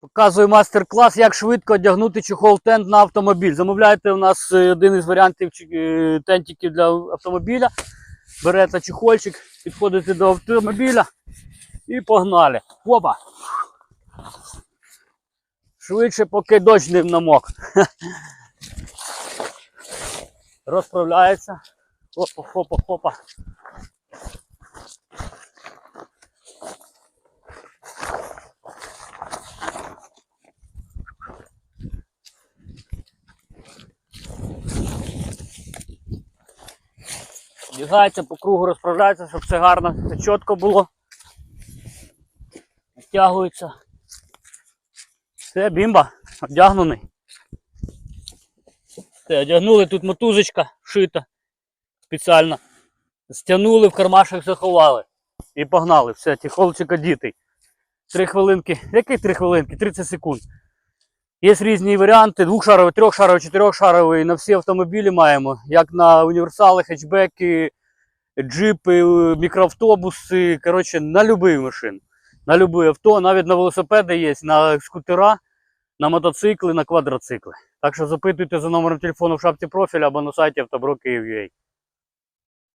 Показую майстер-клас, як швидко одягнути чохол тент на автомобіль. Замовляєте у нас е, один із варіантів е, тентиків для автомобіля. Берете чехольчик, підходите до автомобіля і погнали. Опа! Швидше, поки дощ не намок. Розправляється. Хопа, Бігається по кругу, розправляється, щоб все гарно, все чітко було. Втягується. Все, бімба, одягнений. Все, одягнули, тут мотузочка шита спеціально. Стягнули, в кармашок заховали. І погнали. Все, тихолчик одітий. Три хвилинки. Які три хвилинки? 30 секунд. Є різні варіанти, двохшаровий, трьохшаровий, чотирьохшаровий. На всі автомобілі маємо. Як на універсали, хетчбеки, джипи, мікроавтобуси. Коротше, на будь-який машин. На будь-яке авто, навіть на велосипеди є, на скутера, на мотоцикли, на квадроцикли. Так що запитуйте за номером телефону в шапці профіля або на сайті автобро Київ.ua.